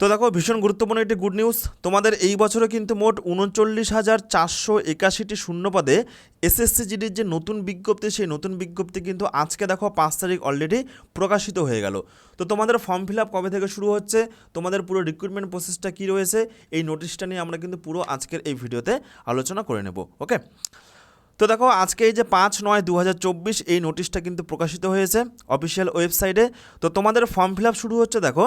তো দেখো, ভীষণ গুরুত্বপূর্ণ একটি গুড নিউজ তোমাদের এই বছরে কিন্তু মোট উনচল্লিশ হাজার চারশো একাশিটি শূন্যপদে এসএসসি জিডির যে নতুন বিজ্ঞপ্তি, সেই নতুন বিজ্ঞপ্তি কিন্তু আজকে দেখো পাঁচ তারিখ অলরেডি প্রকাশিত হয়ে গেল। তো তোমাদের ফর্ম ফিল আপ কবে থেকে শুরু হচ্ছে, তোমাদের পুরো রিক্রুটমেন্ট প্রসেসটা কী রয়েছে, এই নোটিশটা নিয়ে আমরা কিন্তু পুরো আজকের এই ভিডিওতে আলোচনা করে নেব ওকে তো দেখো, আজকে এই যে পাঁচ নয় দু এই নোটিশটা কিন্তু প্রকাশিত হয়েছে অফিসিয়াল ওয়েবসাইটে তো তোমাদের ফর্ম ফিল আপ শুরু হচ্ছে দেখো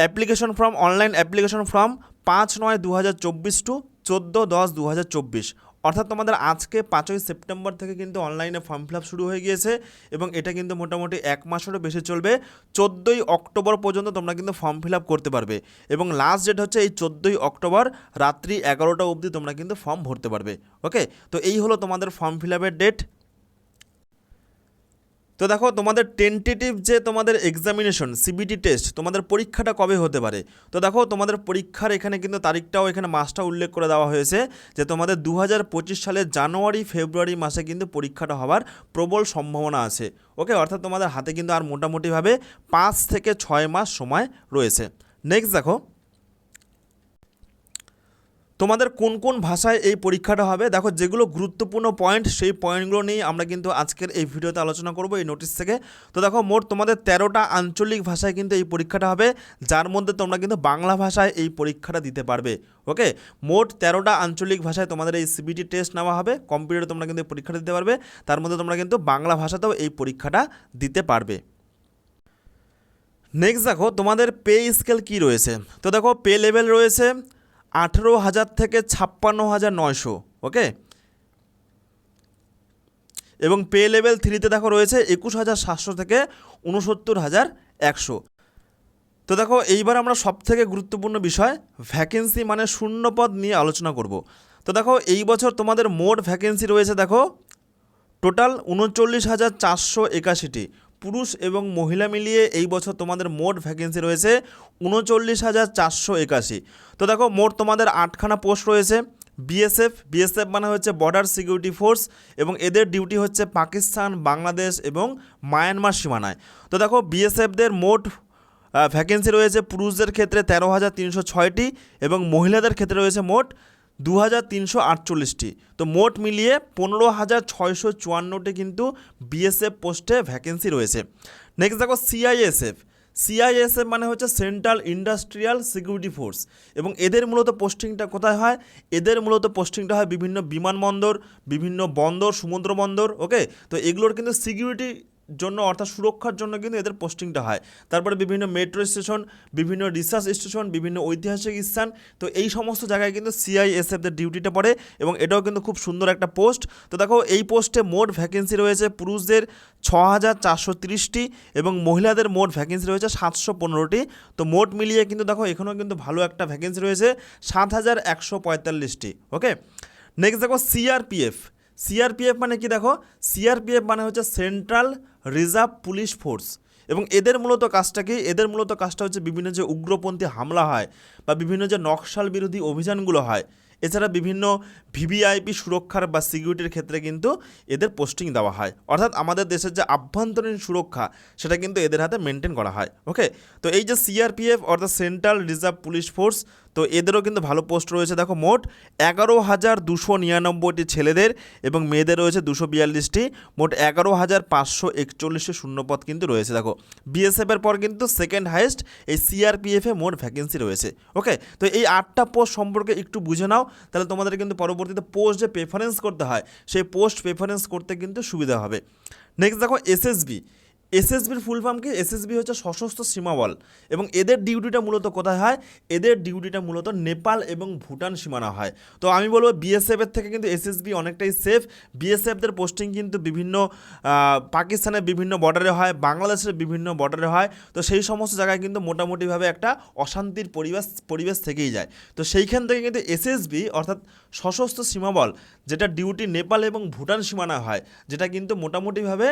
application form, online application form পাঁচ নয় দু হাজার চব্বিশ টু চোদ্দ দশ দু হাজার চব্বিশ। অর্থাৎ তোমাদের আজকে পাঁচই সেপ্টেম্বর থেকে কিন্তু অনলাইনে ফর্ম ফিল শুরু হয়ে গিয়েছে এবং এটা কিন্তু মোটামুটি এক মাসেরও বেশি চলবে। চোদ্দোই অক্টোবর পর্যন্ত তোমরা কিন্তু ফর্ম ফিল করতে পারবে এবং লাস্ট ডেট হচ্ছে এই চোদ্দোই অক্টোবর রাত্রি এগারোটা অবধি তোমরা কিন্তু ফর্ম ভরতে পারবে। ওকে তো এই হলো তোমাদের ফর্ম ফিল ডেট তো দেখো, তোমাদের টেন্টেটিভ যে তোমাদের এক্সামিনেশন সিবিটি টেস্ট তোমাদের পরীক্ষাটা কবে হতে পারে? তো দেখো, তোমাদের পরীক্ষার এখানে কিন্তু তারিখটাও, এখানে মাসটা উল্লেখ করে দেওয়া হয়েছে যে তোমাদের দু হাজার পঁচিশ সালের জানুয়ারি, ফেব্রুয়ারি মাসে কিন্তু পরীক্ষাটা হওয়ার প্রবল সম্ভাবনা আছে। ওকে অর্থাৎ তোমাদের হাতে কিন্তু আর মোটামুটিভাবে পাঁচ থেকে ছয় মাস সময় রয়েছে। নেক্সট দেখো তোমাদের কোন কোন ভাষায় এই পরীক্ষাটা হবে? দেখো, যেগুলো গুরুত্বপূর্ণ পয়েন্ট সেই পয়েন্টগুলো নিয়ে আমরা কিন্তু আজকের এই ভিডিওতে আলোচনা করব এই নোটিশ থেকে। তো দেখো, মোট তোমাদের তেরোটা আঞ্চলিক ভাষায় কিন্তু এই পরীক্ষাটা হবে, যার মধ্যে তোমরা কিন্তু বাংলা ভাষায় এই পরীক্ষাটা দিতে পারবে ওকে মোট তেরোটা আঞ্চলিক ভাষায় তোমাদের এই সিবিটি টেস্ট নেওয়া হবে কম্পিউটারে তোমরা কিন্তু পরীক্ষাটা দিতে পারবে, তার মধ্যে তোমরা কিন্তু বাংলা ভাষাতেও এই পরীক্ষাটা দিতে পারবে। নেক্সট দেখো, তোমাদের পে স্কেল কি রয়েছে? তো দেখো পে লেভেল রয়েছে আঠেরো হাজার থেকে ছাপ্পান্ন হাজার নয়শো ওকে এবং পে লেভেল থ্রিতে দেখো রয়েছে একুশ হাজার সাতশো থেকে উনসত্তর হাজার একশো। তো দেখো, এইবার আমরা সবথেকে গুরুত্বপূর্ণ বিষয় ভ্যাকেন্সি মানে শূন্যপদ নিয়ে আলোচনা করব। তো দেখো, এই বছর তোমাদের মোট ভ্যাকেন্সি রয়েছে দেখো টোটাল উনচল্লিশ হাজার চারশো একাশিটি। পুরুষ এবং মহিলা মিলিয়ে এই বছর তোমাদের মোট ভ্যাকেন্সি রয়েছে উনচল্লিশ হাজার চারশো একাশি। তো দেখো, মোট তোমাদের আটখানা পোস্ট রয়েছে বিএসএফ বিএসএফ মানে হচ্ছে বর্ডার সিকিউরিটি ফোর্স এবং এদের ডিউটি হচ্ছে পাকিস্তান, বাংলাদেশ এবং মায়ানমার সীমানায়। তো দেখো বিএসএফদের মোট ভ্যাকেন্সি রয়েছে পুরুষদের ক্ষেত্রে তেরো হাজার তিনশো ছয়টি এবং মহিলাদের ক্ষেত্রে রয়েছে মোট দু হাজার তিনশো আটচল্লিশটি। তো মোট মিলিয়ে পনেরো হাজার ছয়শো চুয়ান্নটি কিন্তু বিএসএফ পোস্টে ভ্যাকেন্সি রয়েছে। নেক্সট দেখো সিআইএসএফ সিআইএসএফ মানে হচ্ছে সেন্ট্রাল ইন্ডাস্ট্রিয়াল সিকিউরিটি ফোর্স এবং এদের মূলত পোস্টিংটা কোথায় হয়? এদের মূলত পোস্টিংটা হয় বিভিন্ন বিমানবন্দর, বিভিন্ন বন্দর, সমুদ্র বন্দর ওকে তো এগুলোর কিন্তু সিকিউরিটি জন্য, অর্থাৎ সুরক্ষার জন্য কিন্তু এদের পোস্টিংটা হয়। তারপরে বিভিন্ন মেট্রো স্টেশন, বিভিন্ন রিসার্চ স্টেশন, বিভিন্ন ঐতিহাসিক স্থান, তো এই সমস্ত জায়গায় কিন্তু সিআইএসএফদের ডিউটিটা পড়ে এবং এটাও কিন্তু খুব সুন্দর একটা পোস্ট। তো দেখো, এই পোস্টে মোট ভ্যাকেন্সি রয়েছে পুরুষদের ছ হাজার চারশো তিরিশটি এবং মহিলাদের মোট ভ্যাকেন্সি রয়েছে সাতশো পনেরোটি। তো মোট মিলিয়ে কিন্তু দেখো, এখানেও কিন্তু ভালো একটা ভ্যাকেন্সি রয়েছে সাত হাজার একশো পঁয়তাল্লিশটি, ওকে? নেক্সট দেখো সিআরপিএফ সিআরপিএফ মানে কি দেখো? সিআরপিএফ মানে হচ্ছে সেন্ট্রাল রিজার্ভ পুলিশ ফোর্স এবং এদের মূলত কাজটা কি? এদের মূলত কাজটা হচ্ছে বিভিন্ন যে উগ্রপন্থী হামলা হয় বা বিভিন্ন যে নকশাল বিরোধী অভিযানগুলো হয়, এছাড়া বিভিন্ন ভিভিআইপি সুরক্ষার বা সিকিউরিটির ক্ষেত্রে কিন্তু এদের পোস্টিং দেওয়া হয়। অর্থাৎ আমাদের দেশের যে আভ্যন্তরীণ সুরক্ষা, সেটা কিন্তু এদের হাতে মেনটেন করা হয়। ওকে তো এই যে সিআরপিএফ অর্থাৎ সেন্ট্রাল রিজার্ভ পুলিশ ফোর্স তো এদেরও কিন্তু ভালো পোস্ট রয়েছে। দেখো মোট এগারো হাজার দুশো নিরানব্বইটি ছেলেদের এবং মেয়েদের রয়েছে দুশো বিয়াল্লিশটি। মোট এগারো হাজার পাঁচশো একচল্লিশটি শূন্যপদ কিন্তু রয়েছে। দেখো বিএসএফের পর কিন্তু সেকেন্ড হাইয়েস্ট এই সিআরপিএফে মোট ভ্যাকেন্সি রয়েছে। ওকে তো এই আটটা পোস্ট সম্পর্কে একটু বুঝে নাও, তাহলে তোমাদের কিন্তু পরবর্তীতে পোস্ট যে প্রেফারেন্স করতে হয়, সেই পোস্ট প্রেফারেন্স করতে কিন্তু সুবিধা হবে। নেক্সট দেখো এসএসবি এসএসবির ফুল ফর্ম কি? এসএসবি হচ্ছে সশস্ত্র সীমাবল এবং এদের ডিউটিটা মূলত কোথায় হয়? এদের ডিউটিটা মূলত নেপাল এবং ভুটান সীমানা হয়। তো আমি বলব বিএসএফের থেকে কিন্তু এসএসবি অনেকটাই সেফ বিএসএফদের পোস্টিং কিন্তু বিভিন্ন পাকিস্তানের বিভিন্ন বর্ডারে হয়, বাংলাদেশের বিভিন্ন বর্ডারে হয়। তো সেই সমস্ত জায়গায় কিন্তু মোটামুটিভাবে একটা অশান্তির পরিবেশ পরিবেশ থেকেই যায়। তো সেইখান থেকে কিন্তু এসএসবি, অর্থাৎ সশস্ত্র সীমাবল যেটা ডিউটি নেপাল এবং ভুটান সীমানা হয়, যেটা কিন্তু মোটামুটিভাবে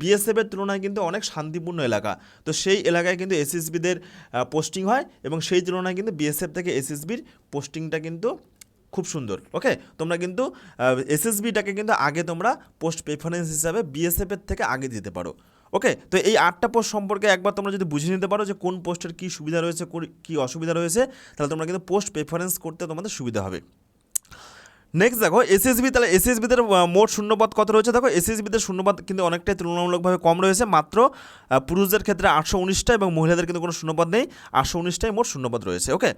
বিএসএফের তুলনায় কিন্তু অনেক শান্তিপূর্ণ এলাকা। তো সেই এলাকায় কিন্তু এসএসবিদের পোস্টিং হয় এবং সেই তুলনায় কিন্তু বিএসএফ থেকে এসএসবির পোস্টিংটা কিন্তু খুব সুন্দর ওকে তোমরা কিন্তু এসএসবিটাকে কিন্তু আগে তোমরা পোস্ট প্রেফারেন্স হিসাবে বিএসএফের থেকে আগে দিতে পারো ওকে তো এই আটটা পোস্ট সম্পর্কে একবার তোমরা যদি বুঝে নিতে পারো যে কোন পোস্টের কী সুবিধা রয়েছে কী অসুবিধা রয়েছে, তাহলে তোমরা কিন্তু পোস্ট প্রেফারেন্স করতে তোমাদের সুবিধা হবে। নেক্সট দেখো এসএসবি তাহলে এসএসবিদের মোট শূন্যপদ কত রয়েছে? দেখো এসএসবিদের শূন্যপদ কিন্তু অনেকটাই তুলনামূলকভাবে কম রয়েছে। মাত্র পুরুষদের ক্ষেত্রে আটশো উনিশটা এবং মহিলাদের কিন্তু কোনো শূন্যপদ নেই। আটশো উনিশটাই মোট শূন্যপদ রয়েছে ওকে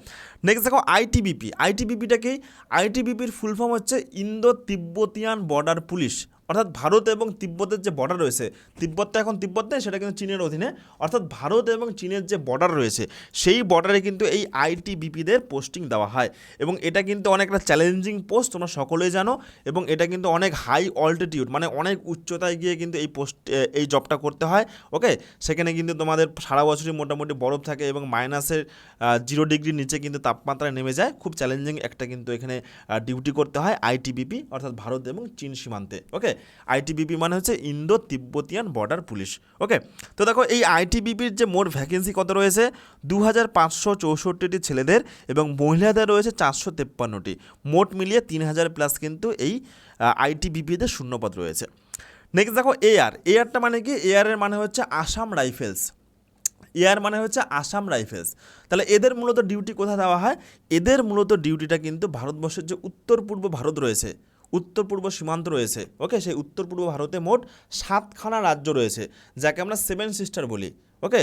নেক্সট দেখো আইটিবিপি আইটিবিপিটা কি? আইটিবিপির ফুল ফর্ম হচ্ছে ইন্দো তিব্বতিয়ান বর্ডার পুলিশ অর্থাৎ ভারত এবং তিব্বতের যে বর্ডার রয়েছে তিব্বতটা এখন তিব্বত নেই, সেটা কিন্তু চীনের অধীনে। অর্থাৎ ভারত এবং চীনের যে বর্ডার রয়েছে, সেই বর্ডারে কিন্তু এই আইটিবিপিদের পোস্টিং দেওয়া হয়। এবং এটা কিন্তু অনেকটা চ্যালেঞ্জিং পোস্ট তোমরা সকলেই জানো। এবং এটা কিন্তু অনেক হাই অল্টিটিউড মানে অনেক উচ্চতায় গিয়ে কিন্তু এই পোস্ট এই জবটা করতে হয় ওকে সেখানে কিন্তু তোমাদের সারা বছরই মোটামুটি বরফ থাকে এবং মাইনাসের জিরো ডিগ্রির নিচে কিন্তু তাপমাত্রা নেমে যায়। খুব চ্যালেঞ্জিং একটা কিন্তু এখানে ডিউটি করতে হয় আইটিবিপি অর্থাৎ ভারত এবং চীন সীমান্তে ওকে আইটিবিপি মানে হচ্ছে Indo Tibetan border police. Okay? তো দেখো, এই আইটিবিপির যে মোট ভ্যাকেন্সি কত রয়েছে? দু হাজার পাঁচশো চৌষট্টিটি ছেলেদের এবং মহিলাদের রয়েছে চারশো তেপ্পান্নটি। মোট মিলিয়ে তিন হাজার প্লাস কিন্তু এই আইটিবিপিতে শূন্যপদ রয়েছে। নেক্সট দেখো এআর এআরটা মানে কি? এআরের মানে হচ্ছে আসাম রাইফেলস। এয়ার মানে হচ্ছে আসাম রাইফেলস। তাহলে এদের মূলত ডিউটি কোথায় দেওয়া হয়? এদের মূলত ডিউটিটা কিন্তু ভারতবর্ষের যে উত্তর পূর্ব ভারত রয়েছে। উত্তর পূর্ব সীমান্ত রয়েছে। ওকে সেই উত্তর পূর্ব ভারতে মোট সাতখানা রাজ্য রয়েছে, যাকে আমরা সেভেন সিস্টার বলি। ওকে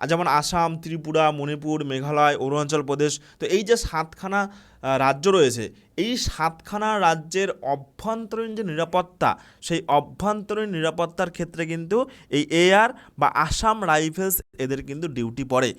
যেমন আসাম, ত্রিপুরা, মণিপুর, মেঘালয়, অরুণাচল প্রদেশ, তো এই যে সাতখানা রাজ্য রয়েছে, এই সাতখানা রাজ্যের অভ্যন্তরীণ যে নিরাপত্তা, সেই অভ্যন্তরীণ নিরাপত্তার ক্ষেত্রে কিন্তু এই এআর বা আসাম রাইফেলস এদের কিন্তু ডিউটি পড়ে।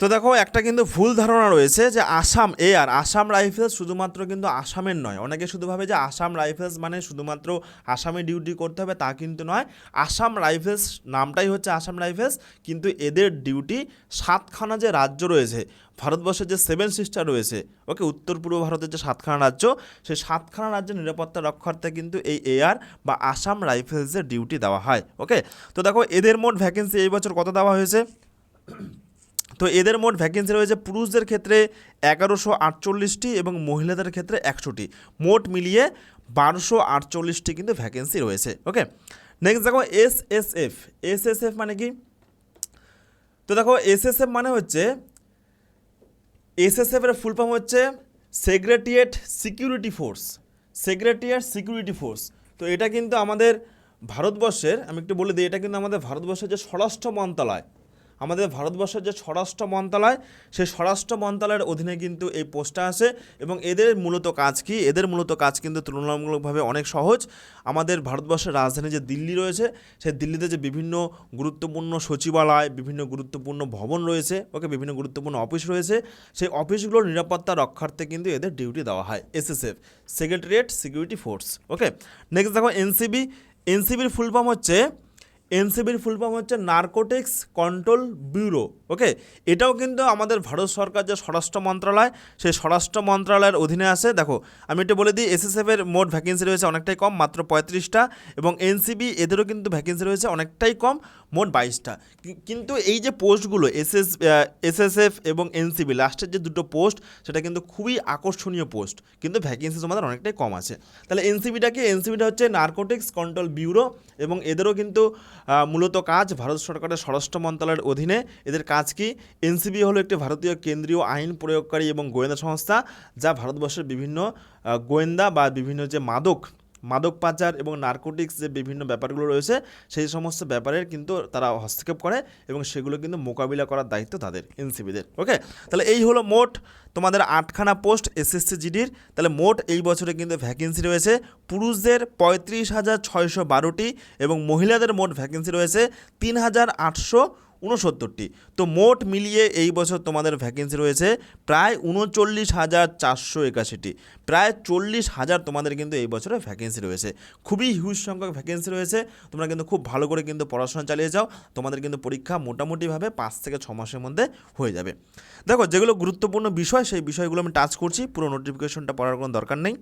তো দেখো, একটা কিন্তু ভুল ধারণা রয়েছে যে আসাম এ আর আসাম রাইফেলস শুধুমাত্র কিন্তু আসামের নয়। অনেকে শুধু ভাবে যে আসাম রাইফেলস মানে শুধুমাত্র আসামে ডিউটি করতে হবে তা কিন্তু নয়। আসাম রাইফেলস নামটাই হচ্ছে আসাম রাইফেলস, কিন্তু এদের ডিউটি সাতখানা যে রাজ্য রয়েছে, ভারতবর্ষের যে সেভেন সিস্টার রয়েছে, ওকে উত্তর পূর্ব ভারতের যে সাতখানা রাজ্য, সেই সাতখানা রাজ্যের নিরাপত্তা রক্ষার্থে কিন্তু এই এয়ার বা আসাম রাইফেলসের ডিউটি দেওয়া হয়, ওকে? তো দেখো, এদের মোট ভ্যাকেন্সি এই বছর কত দেওয়া হয়েছে? তো এদের মোট ভ্যাকেন্সি রয়েছে পুরুষদের ক্ষেত্রে এগারোশো আটচল্লিশটি এবং মহিলাদের ক্ষেত্রে একশোটি। মোট মিলিয়ে বারোশো আটচল্লিশটি কিন্তু ভ্যাকেন্সি রয়েছে ওকে নেক্সট দেখো S S F S S F মানে কি? তো দেখো এস এস এফ মানে হচ্ছে এসএসএফ এর ফুল ফর্ম হচ্ছে secretariat security force secretariat security force তো এটা কিন্তু আমাদের ভারতবর্ষের, আমি একটু বলে দিই, এটা কিন্তু আমাদের ভারতবর্ষের যে স্বরাষ্ট্র মন্ত্রণালয় আমাদের ভারতবর্ষের যে স্বরাষ্ট্র মন্ত্রণালয়, সেই স্বরাষ্ট্র মন্ত্রণালয়ের অধীনে কিন্তু এই পোস্টটা আসে এবং এদের মূলত কাজ কি? এদের মূলত কাজ কিন্তু তুলনামূলকভাবে অনেক সহজ। আমাদের ভারতবর্ষের রাজধানী যে দিল্লি রয়েছে, সেই দিল্লিতে যে বিভিন্ন গুরুত্বপূর্ণ সচিবালয়, বিভিন্ন গুরুত্বপূর্ণ ভবন রয়েছে, ওকে বিভিন্ন গুরুত্বপূর্ণ অফিস রয়েছে, সেই অফিসগুলোর নিরাপত্তা রক্ষার্থে কিন্তু এদের ডিউটি দেওয়া হয় SSF, secretariat security force, okay? Next দেখো, এনসিবি, এনসিবির ফুল ফর্ম হচ্ছে এনসিবির ফুল ফর্ম হচ্ছে নার্কোটিক্স কন্ট্রোল ব্যুরো, ওকে? এটাও কিন্তু আমাদের ভারত সরকার যে স্বরাষ্ট্র মন্ত্রণালয় সেই স্বরাষ্ট্র মন্ত্রণালয়ের অধীনে আসে দেখো, আমি একটু বলে দিই এসএসএফ এর মোট ভ্যাকেন্সি রয়েছে অনেকটাই কম, মাত্র পঁয়ত্রিশটা, এবং এনসিবি এদেরও কিন্তু ভ্যাকেন্সি রয়েছে অনেকটাই কম, মোট বাইশটা। কিন্তু এই যে পোস্টগুলো এসএস এসএসএফ এবং এনসিবি লাস্টের যে দুটো পোস্ট, সেটা কিন্তু খুবই আকর্ষণীয় পোস্ট, কিন্তু ভ্যাকেন্সি তোমাদের অনেকটাই কম আছে। তাহলে এনসিবিটাকে এনসিবিটা হচ্ছে নার্কোটিক্স কন্ট্রোল ব্যুরো, এবং এদেরও কিন্তু মূলত কাজ ভারত সরকারের স্বরাষ্ট্র মন্ত্রণালয়ের অধীনে। এদের কাজ কি? এনসিবি হলো একটি ভারতীয় কেন্দ্রীয় আইন প্রয়োগকারী এবং গোয়েন্দা সংস্থা, যা ভারতবর্ষের বিভিন্ন গোয়েন্দা বা বিভিন্ন যে মাদক মাদক পাচার এবং নার্কোটিক্স যে বিভিন্ন ব্যাপারগুলো রয়েছে, সেই সমস্ত ব্যাপারের কিন্তু তারা হস্তক্ষেপ করে এবং সেগুলো কিন্তু মোকাবিলা করার দায়িত্ব তাদের এনসিবিদের ওকে? তাহলে এই হলো মোট তোমাদের আটখানা পোস্ট এসএসসি জিডির। তাহলে মোট এই বছরে কিন্তু ভ্যাকেন্সি রয়েছে পুরুষদের পঁয়ত্রিশ হাজার ছয়শো বারোটি এবং মহিলাদের মোট ভ্যাকেন্সি রয়েছে তিন হাজার আটশো উনসত্তরটি তো মোট মিলিয়ে এই বছর তোমাদের ভ্যাকেন্সি রয়েছে প্রায় উনচল্লিশ হাজার চারশো একাশিটি। প্রায় চল্লিশ হাজার তোমাদের কিন্তু এই বছরে ভ্যাকেন্সি রয়েছে। খুবই হিউজ সংখ্যক ভ্যাকেন্সি রয়েছে। তোমরা কিন্তু খুব ভালো করে কিন্তু পড়াশোনা চালিয়ে যাও। তোমাদের কিন্তু পরীক্ষা মোটামুটিভাবে পাঁচ থেকে ছ মাসের মধ্যে হয়ে যাবে। দেখো, যেগুলো গুরুত্বপূর্ণ বিষয়, সেই বিষয়গুলো আমি টাচ করছি। পুরো নোটিফিকেশনটা পড়ার কোনো দরকার নেই।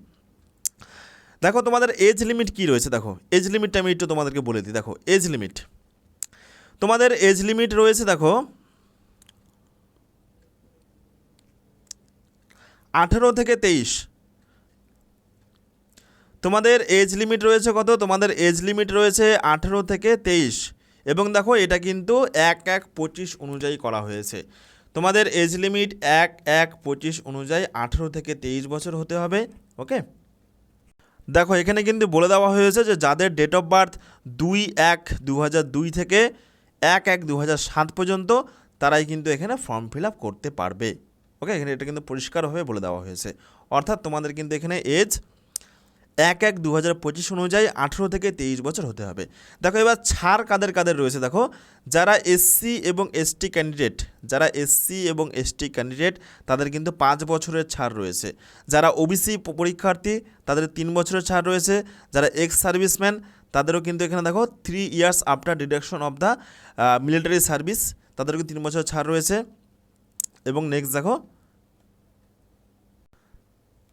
দেখো, তোমাদের এজ লিমিট কী রয়েছে? দেখো এজ লিমিটটা আমি একটু তোমাদেরকে বলে দিই। দেখো এজ লিমিট তোমাদের এজ লিমিট রয়েছে, দেখো। আঠেরো থেকে তেইশ। তোমাদের এজ লিমিট রয়েছে কত? তোমাদের এজ লিমিট রয়েছে আঠেরো থেকে তেইশ। এবং দেখো, এটা কিন্তু এক এক পঁচিশ অনুযায়ী করা হয়েছে। তোমাদের এজ লিমিট এক এক পঁচিশ অনুযায়ী আঠেরো থেকে তেইশ বছর হতে হবে ওকে দেখো, এখানে কিন্তু বলে দেওয়া হয়েছে যে যাদের ডেট অফ বার্থ দুই এক দু থেকে এক এক দু সাত পর্যন্ত তারাই কিন্তু এখানে ফর্ম ফিল আপ করতে পারবে। ওকে এখানে এটা কিন্তু পরিষ্কারভাবে বলে দেওয়া হয়েছে। অর্থাৎ তোমাদের কিন্তু এখানে এজ এক এক দু হাজার পঁচিশ অনুযায়ী আঠেরো থেকে তেইশ বছর হতে হবে। দেখো, এবার ছাড় কাদের কাদের রয়েছে? দেখো, যারা এসসি এবং এসটি ক্যান্ডিডেট যারা এসসি এবং এসটি ক্যান্ডিডেট তাদের কিন্তু পাঁচ বছরের ছাড় রয়েছে। যারা ওবিসি পরীক্ষার্থী, তাদের তিন বছরের ছাড় রয়েছে। যারা এক্স সার্ভিসম্যান তাদেরও কিন্তু এখানে দেখো three years after deduction of the military service তাদেরও তিন বছর ছাড় রয়েছে। এবং নেক্সট দেখো,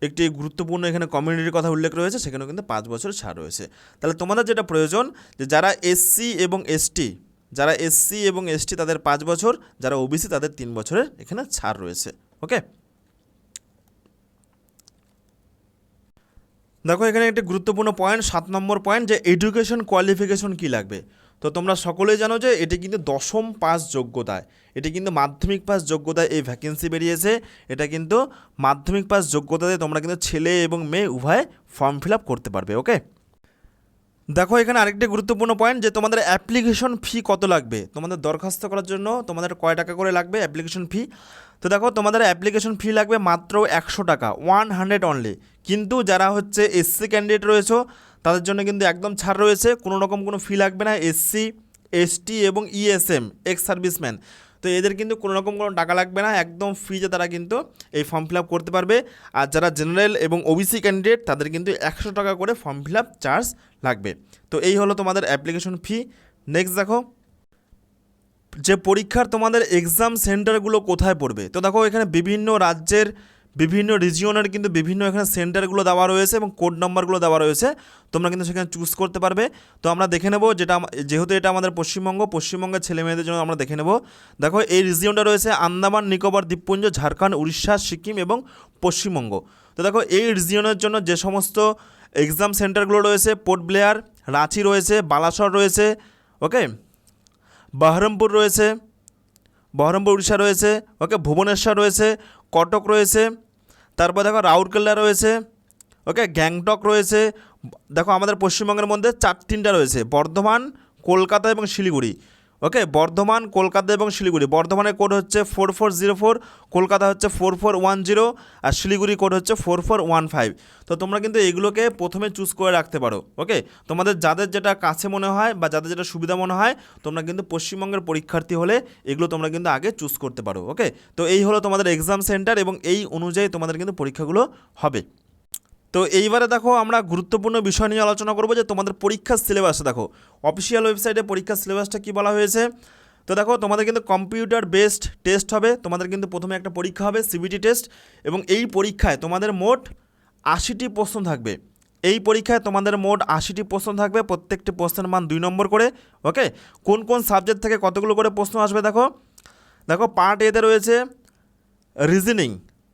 একটি গুরুত্বপূর্ণ এখানে কমিউনিটির কথা উল্লেখ রয়েছে, সেখানেও কিন্তু পাঁচ বছর ছাড় রয়েছে। তাহলে তোমাদের যেটা প্রয়োজন, যে যারা এসসি এবং এসটি যারা এসসি এবং এসটি তাদের পাঁচ বছর, যারা ওবিসি তাদের তিন বছরের এখানে ছাড় রয়েছে ওকে দেখো, এখানে একটি গুরুত্বপূর্ণ পয়েন্ট সাত নম্বর পয়েন্ট যে এডুকেশন কোয়ালিফিকেশন কী লাগবে? তো তোমরা সকলেই জানো যে এটি কিন্তু দশম পাস যোগ্যতায়। এটি কিন্তু মাধ্যমিক পাস যোগ্যতায় এই ভ্যাকেন্সি বেরিয়েছে। এটা কিন্তু মাধ্যমিক পাস যোগ্যতাতে তোমরা কিন্তু ছেলে এবং মেয়ে উভয় ফর্ম ফিল আপ করতে পারবে ওকে দেখো, এখানে আরেকটি গুরুত্বপূর্ণ পয়েন্ট যে তোমাদের অ্যাপ্লিকেশন ফি কত লাগবে? তোমাদের দরখাস্ত করার জন্য তোমাদের কয় টাকা করে লাগবে অ্যাপ্লিকেশন ফি তো দেখো, তোমাদের অ্যাপ্লিকেশন ফি লাগবে মাত্র একশো টাকা ওয়ান হান্ড্রেড অনলি কিন্তু যারা হচ্ছে এসসি ক্যান্ডিডেট রয়েছে, তাদের জন্য কিন্তু একদম ছাড় রয়েছে, কোনো রকম কোনো ফি লাগবে না এসসি এসটি এবং ইএসএম এক্স সার্ভিসম্যান তো এদের কিন্তু কোনো রকম কোনো টাকা লাগবে না, একদম ফ্রিতে তারা কিন্তু এই ফর্ম ফিল আপ করতে পারবে। আর যারা জেনারেল এবং ওবিসি ক্যান্ডিডেট তাদের কিন্তু একশো টাকা করে ফর্ম ফিল আপ চার্জ লাগবে। তো এই হলো তোমাদের অ্যাপ্লিকেশন ফি নেক্সট দেখো, যে পরীক্ষার তোমাদের এক্সাম সেন্টারগুলো কোথায় পড়বে? তো দেখো এখানে বিভিন্ন রাজ্যের বিভিন্ন রিজিয়নের কিন্তু বিভিন্ন এখানে সেন্টারগুলো দেওয়া রয়েছে এবং কোড নম্বরগুলো দেওয়া রয়েছে। তোমরা কিন্তু সেখানে চুজ করতে পারবে। তো আমরা দেখে নেব যেটা যেহেতু এটা আমাদের পশ্চিমবঙ্গ, পশ্চিমবঙ্গের ছেলে মেয়েদের জন্য আমরা দেখে নেব। দেখো, এই রিজিয়নটা রয়েছে আন্দামান, নিকোবর, দ্বীপপুঞ্জ, ঝাড়খণ্ড, উড়িষ্যা, সিকিম এবং পশ্চিমবঙ্গ। তো দেখো, এই রিজিয়নের জন্য যে সমস্ত এক্সাম সেন্টারগুলো রয়েছে পোর্ট ব্লেয়ার রাঁচি রয়েছে, বালাসর রয়েছে, ওকে? বহরমপুর রয়েছে, বহরমপুর, উড়িষ্যা রয়েছে, ওকে? ভুবনেশ্বর রয়েছে, কটক রয়েছে তারপর দেখো রাউরকেল্লা রয়েছে ওকে গ্যাংটক রয়েছে, দেখো আমাদের পশ্চিমবঙ্গের মধ্যে চার তিনটা রয়েছে, বর্ধমান, কলকাতা এবং শিলিগুড়ি। ওকে, বর্ধমান, কলকাতা এবং শিলিগুড়ি। বর্ধমানের কোড হচ্ছে four four zero four Kolkata হচ্ছে ফোর ফোর ওয়ান জিরো আর শিলিগুড়ি কোড হচ্ছে ফোর ফোর ওয়ান ফাইভ তো তোমরা কিন্তু এগুলোকে প্রথমে চুজ করে রাখতে পারো, ওকে? তোমাদের যাদের যেটা কাছে মনে হয় বা যাদের যেটা সুবিধা মনে হয়, তোমরা কিন্তু পশ্চিমবঙ্গের পরীক্ষার্থী হলে এগুলো তোমরা কিন্তু আগে চুজ করতে পারো, ওকে? তো এই হলো তোমাদের এক্সাম সেন্টার এবং এই অনুযায়ী তোমাদের কিন্তু পরীক্ষাগুলো হবে। তো এইবারে দেখো আমরা গুরুত্বপূর্ণ বিষয় নিয়ে আলোচনা করব যে তোমাদের পরীক্ষার সিলেবাস দেখো। অফিসিয়াল ওয়েবসাইটে পরীক্ষার সিলেবাসটা কী বলা হয়েছে? তো দেখো, তোমাদের কিন্তু কম্পিউটার বেসড টেস্ট হবে। তোমাদের কিন্তু প্রথমে একটা পরীক্ষা হবে সিবিটি টেস্ট এবং এই পরীক্ষায় তোমাদের মোট আশিটি প্রশ্ন থাকবে। এই পরীক্ষায় তোমাদের মোট আশিটি প্রশ্ন থাকবে, প্রত্যেকটি প্রশ্নের মান দুই নম্বর করে ওকে কোন কোন সাবজেক্ট থেকে কতগুলো করে প্রশ্ন আসবে দেখো? দেখো পার্ট এতে রয়েছে reasoning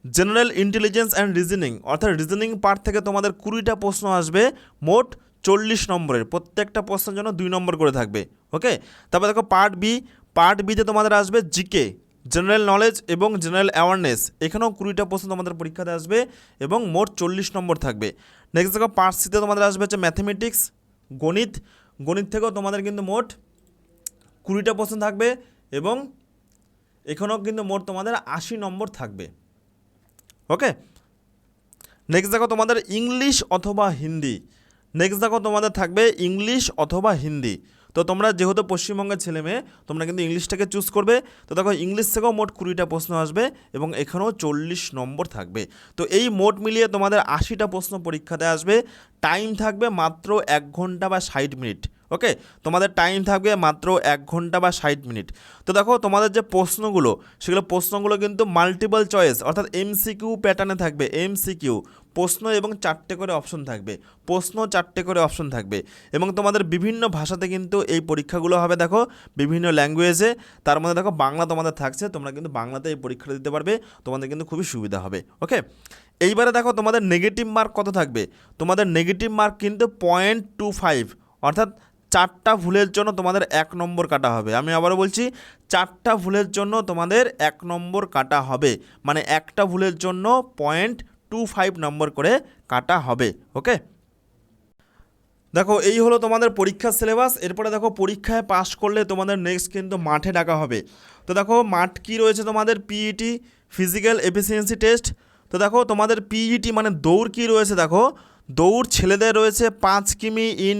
general intelligence and reasoning অর্থাৎ রিজনিং পার্ট থেকে তোমাদের কুড়িটা প্রশ্ন আসবে, মোট চল্লিশ নম্বরের। প্রত্যেকটা প্রশ্নের জন্য দুই নম্বর করে থাকবে ওকে তারপর দেখো পার্ট বি পার্ট বিতে তোমাদের আসবে জিকে জেনারেল নলেজ এবং জেনারেল অ্যাওয়ারনেস এখানেও কুড়িটা প্রশ্ন তোমাদের পরীক্ষাতে আসবে এবং মোট চল্লিশ নম্বর থাকবে। নেক্সট দেখো পার্ট সিতে তোমাদের আসবে হচ্ছে ম্যাথমেটিক্স গণিত। গণিত থেকেও তোমাদের কিন্তু মোট কুড়িটা প্রশ্ন থাকবে এবং এখানেও কিন্তু মোট তোমাদের আশি নম্বর থাকবে। ওকে নেক্সট দেখো তোমাদের ইংলিশ অথবা হিন্দি নেক্সট দেখো তোমাদের থাকবে ইংলিশ অথবা হিন্দি তো তোমরা যেহেতু পশ্চিমবঙ্গের ছেলে মেয়ে, তোমরা কিন্তু ইংলিশটাকে চুজ করবে। তো দেখো ইংলিশ থেকেও মোট কুড়িটা প্রশ্ন আসবে এবং এখানেও চল্লিশ নম্বর থাকবে। তো এই মোট মিলিয়ে তোমাদের আশিটা প্রশ্ন পরীক্ষাতে আসবে। টাইম থাকবে মাত্র এক ঘণ্টা বা ষাট মিনিট। ওকে তোমাদের টাইম থাকবে মাত্র এক ঘণ্টা বা ষাট মিনিট তো দেখো, তোমাদের যে প্রশ্নগুলো, সেগুলো প্রশ্নগুলো কিন্তু মাল্টিপল চয়েস অর্থাৎ এমসিকিউ প্যাটার্নে থাকবে। এমসিকিউ প্রশ্ন এবং চারটে করে অপশন থাকবে। প্রশ্ন, চারটে করে অপশন থাকবে। এবং তোমাদের বিভিন্ন ভাষাতে কিন্তু এই পরীক্ষাগুলো হবে, দেখো, বিভিন্ন ল্যাঙ্গুয়েজে তার মধ্যে দেখো, বাংলা তোমাদের থাকছে, তোমরা কিন্তু বাংলাতে এই পরীক্ষাটা দিতে পারবে, তোমাদের কিন্তু খুবই সুবিধা হবে। ওকে এইবারে দেখো, তোমাদের নেগেটিভ মার্ক কত থাকবে? তোমাদের নেগেটিভ মার্ক কিন্তু পয়েন্ট টু ফাইভ অর্থাৎ চারটা ভুলের জন্য তোমাদের এক নম্বর কাটা হবে। আমি আবারও বলছি, চারটা ভুলের জন্য তোমাদের এক নম্বর কাটা হবে। মানে একটা ভুলের জন্য পয়েন্ট টু ফাইভ নম্বর করে কাটা হবে ওকে দেখো, এই হলো তোমাদের পরীক্ষার সিলেবাস এরপরে দেখো, পরীক্ষায় পাশ করলে তোমাদের নেক্সট কিন্তু মাঠে ডাকা হবে। তো দেখো, মাঠ কি রয়েছে তোমাদের? পিইটি ফিজিক্যাল এফিসিয়েন্সি টেস্ট তো দেখো, তোমাদের পিইটি মানে দৌড় কি রয়েছে? দেখো, দৌড় ছেলেদের রয়েছে পাঁচ কিমি ইন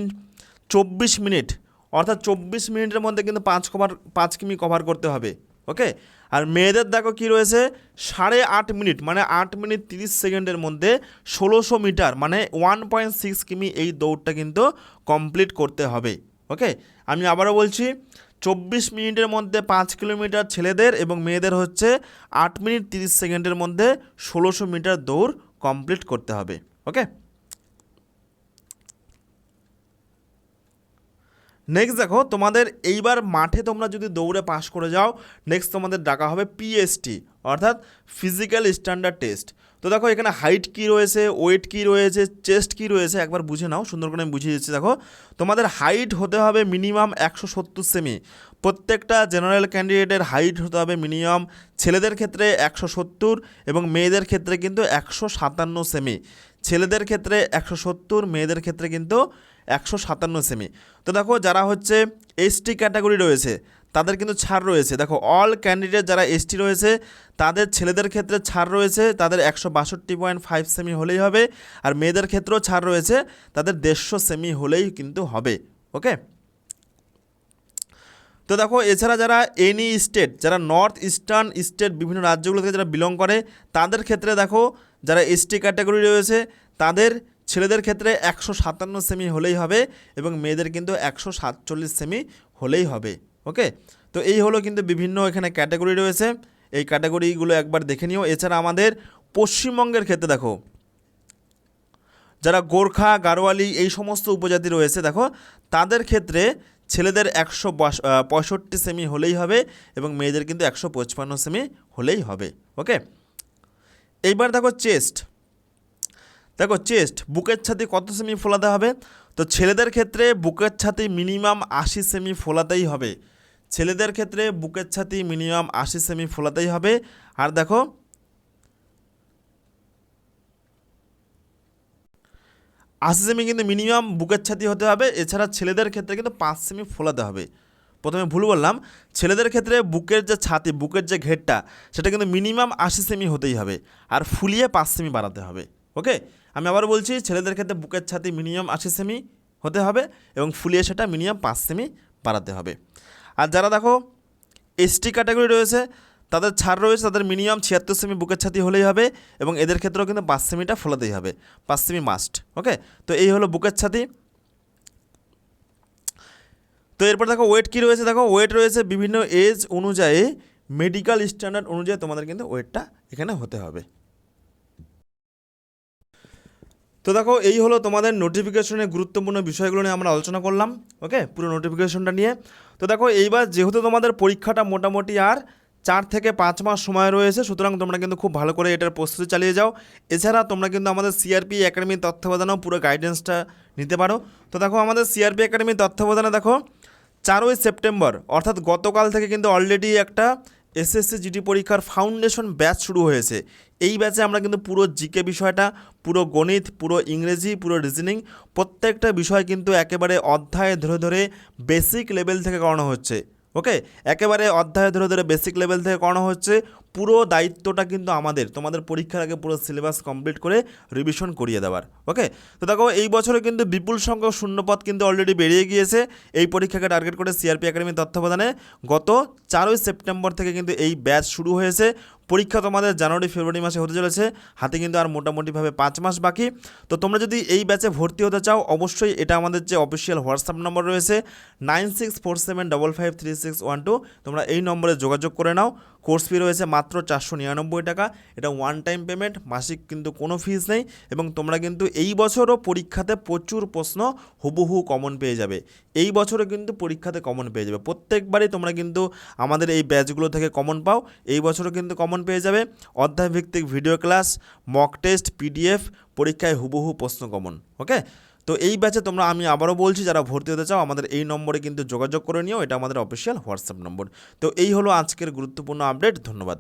চব্বিশ মিনিট, অর্থাৎ চব্বিশ মিনিটের মধ্যে কিন্তু পাঁচ কভার পাঁচ কিমি কভার করতে হবে ওকে আর মেয়েদের দেখো কি রয়েছে, সাড়ে আট মিনিট মানে আট মিনিট তিরিশ সেকেন্ডের মধ্যে ষোলোশো মিটার মানে ওয়ান পয়েন্ট সিক্স কিমি এই দৌড়টা কিন্তু কমপ্লিট করতে হবে ওকে আমি আবারও বলছি, চব্বিশ মিনিটের মধ্যে পাঁচ কিলোমিটার ছেলেদের এবং মেয়েদের হচ্ছে আট মিনিট তিরিশ সেকেন্ডের মধ্যে ষোলোশো মিটার দৌড় কমপ্লিট করতে হবে ওকে নেক্সট দেখো, তোমাদের এইবার মাঠে তোমরা যদি দৌড়ে পাস করে যাও নেক্সট তোমাদের ডাকা হবে পিএসটি অর্থাৎ ফিজিক্যাল স্ট্যান্ডার্ড টেস্ট তো দেখো, এখানে হাইট কি রয়েছে ওয়েট কি রয়েছে চেস্ট কি রয়েছে, একবার বুঝে নাও, সুন্দর করে আমি বুঝিয়ে দিচ্ছি। দেখো, তোমাদের হাইট হতে হবে মিনিমাম একশো সত্তর সেমি প্রত্যেকটা জেনারেল ক্যান্ডিডেটের হাইট হতে হবে মিনিমাম ছেলেদের ক্ষেত্রে একশো সত্তর এবং মেয়েদের ক্ষেত্রে কিন্তু একশো সাতান্ন সেমি ছেলেদের ক্ষেত্রে একশো সত্তর, মেয়েদের ক্ষেত্রে কিন্তু একশো সাতান্ন সেমি তো দেখো যারা হচ্ছে এসটি ক্যাটাগরি রয়েছে, তাদের কিন্তু ছাড় রয়েছে। দেখো অল ক্যান্ডিডেট যারা এসটি রয়েছে, তাদের ছেলেদের ক্ষেত্রে ছাড় রয়েছে, তাদের একশো বাষট্টি পয়েন্ট ফাইভ সেমি হলেই হবে, আর মেয়েদের ক্ষেত্রেও ছাড় রয়েছে, তাদের দেড়শো সেমি হলেই কিন্তু হবে ওকে তো দেখো এছাড়া যারা এনি স্টেট যারা নর্থ ইস্টার্ন স্টেট বিভিন্ন রাজ্যগুলো থেকে যারা বিলং করে, তাদের ক্ষেত্রে দেখো যারা এসটি ক্যাটাগরি রয়েছে, তাদের ছেলেদের ক্ষেত্রে একশো সাতান্ন সেমি হলেই হবে এবং মেয়েদের কিন্তু একশো সাতচল্লিশ সেমি হলেই হবে ওকে তো এই হলো কিন্তু বিভিন্ন এখানে ক্যাটাগরি রয়েছে। এই ক্যাটাগরিগুলো একবার দেখে নিও। এছাড়া আমাদের পশ্চিমবঙ্গের ক্ষেত্রে দেখো, যারা গোর্খা, গারোয়ালি এই সমস্ত উপজাতি রয়েছে, দেখো, তাদের ক্ষেত্রে ছেলেদের একশো পঁয়ষট্টি সেমি হলেই হবে এবং মেয়েদের কিন্তু একশো পঁচপান্ন সেমি হলেই হবে ওকে এইবার দেখো চেস্ট। দেখো চেস্ট, বুকের ছাতি কত সেমি ফোলাতে হবে? তো ছেলেদের ক্ষেত্রে বুকের ছাতি মিনিমাম আশি সেমি ফোলাতেই হবে। ছেলেদের ক্ষেত্রে বুকের ছাতি মিনিমাম আশি সেমি ফোলাতেই হবে। আর দেখো, আশি সেমি কিন্তু মিনিমাম বুকের ছাতি হতে হবে। এছাড়া ছেলেদের ক্ষেত্রে কিন্তু পাঁচ সেমি ফোলাতে হবে। প্রথমে ভুল বললাম, ছেলেদের ক্ষেত্রে বুকের যে ছাতি, বুকের যে ঘেরটা, সেটা কিন্তু মিনিমাম আশি সেমি হতেই হবে আর ফুলিয়ে পাঁচ সেমি বাড়াতে হবে, ওকে? আমি আবার বলছি, ছেলেদের ক্ষেত্রে বুকের ছাতি মিনিমাম আশি সেমি হতে হবে এবং ফুলিয়ে সেটা মিনিমাম পাঁচ সেমি বাড়াতে হবে। আর যারা দেখো এসটি ক্যাটাগরি রয়েছে, তাদের ছাড় রয়েছে, তাদের মিনিমাম ছিয়াত্তর সেমি বুকের ছাতি হলেই হবে এবং এদের ক্ষেত্রেও কিন্তু পাঁচ সেমিটা ফোলাতেই হবে, পাঁচ সেমি মাস্ট ওকে? তো এই হলো বুকের ছাতি। তো এরপর দেখো ওয়েট কী রয়েছে? দেখো ওয়েট রয়েছে বিভিন্ন এজ অনুযায়ী মেডিকেল স্ট্যান্ডার্ড অনুযায়ী তোমাদের কিন্তু ওয়েটটা এখানে হতে হবে। তো দেখো এই হলো তোমাদের নোটিফিকেশনের গুরুত্বপূর্ণ বিষয়গুলো নিয়ে আমরা আলোচনা করলাম ওকে পুরো নোটিফিকেশনটা নিয়ে। তো দেখো এইবার যেহেতু তোমাদের পরীক্ষাটা মোটামুটি আর চার থেকে পাঁচ মাস সময় রয়েছে, সুতরাং তোমরা কিন্তু খুব ভালো করে এটার প্রস্তুতি চালিয়ে যাও। এছাড়া তোমরা কিন্তু আমাদের সিআরপি একাডেমির তত্ত্বাবধানেও পুরো গাইডেন্সটা নিতে পারো। তো দেখো আমাদের সিআরপি একাডেমির তত্ত্বাবধানে দেখো চারই সেপ্টেম্বর, অর্থাৎ গতকাল থেকে কিন্তু অলরেডি একটা এসএসসি জিডি পরীক্ষার ফাউন্ডেশন ব্যাচ শুরু হয়েছে। এই ব্যাচে আমরা কিন্তু পুরো জিকে বিষয়টা, পুরো গণিত, পুরো ইংরেজি, পুরো রিজনিং প্রত্যেকটা বিষয় কিন্তু একেবারে অধ্যায় ধরে ধরে বেসিক লেভেল থেকে করানো হচ্ছে। ওকে একেবারে অধ্যায় ধরে ধরে বেসিক লেভেল থেকে করানো হচ্ছে। পুরো দায়িত্বটা কিন্তু আমাদের। তোমাদের পরীক্ষার আগে পুরো সিলেবাস কমপ্লিট করে রিভিশন করিয়ে দেওয়ার। ওকে তো দেখো, এই বছরে কিন্তু বিপুল সংখ্যক শূন্যপদ কিন্তু অলরেডি বেরিয়ে গিয়েছে। এই পরীক্ষাকে টার্গেট করে সিআরপি একাডেমির তত্ত্বাবধানে গত চারই সেপ্টেম্বর থেকে কিন্তু এই ব্যাচ শুরু হয়েছে। পরীক্ষা তোমাদের জানুয়ারি, ফেব্রুয়ারি মাসে হতে চলেছে। হাতে কিন্তু আর মোটামুটিভাবে পাঁচ মাস বাকি। তো তোমরা যদি এই ব্যাচে ভর্তি হতে চাও, অবশ্যই এটা আমাদের যে অফিসিয়াল হোয়াটসঅ্যাপ নম্বর রয়েছে nine six four seven double five three six one two তোমরা এই নম্বরে যোগাযোগ করে নাও। কোর্স ফি রয়েছে মাত্র চারশো নিরানব্বই টাকা। এটা ওয়ান টাইম পেমেন্ট মাসিক কিন্তু কোনো ফিস নেই এবং তোমরা কিন্তু এই বছরও পরীক্ষাতে প্রচুর প্রশ্ন হুবহু কমন পেয়ে যাবে। এই বছরও কিন্তু পরীক্ষাতে কমন পেয়ে যাবে। প্রত্যেকবারই তোমরা কিন্তু আমাদের এই ব্যাচগুলো থেকে কমন পাও। এই বছরও কিন্তু কমন পেয়ে যাবে। অধ্যায়ভিত্তিক video class mock test PDF পরীক্ষায় হুবহু প্রশ্ন কমন ওকে তো এই ব্যাচে তোমরা, আমি আবারও বলছি, যারা ভর্তি হতে চাও, আমাদের এই নম্বরে কিন্তু যোগাযোগ করে নিও। এটা আমাদের অফিসিয়াল হোয়াটসঅ্যাপ নম্বর। তো এই হলো আজকের গুরুত্বপূর্ণ আপডেট ধন্যবাদ।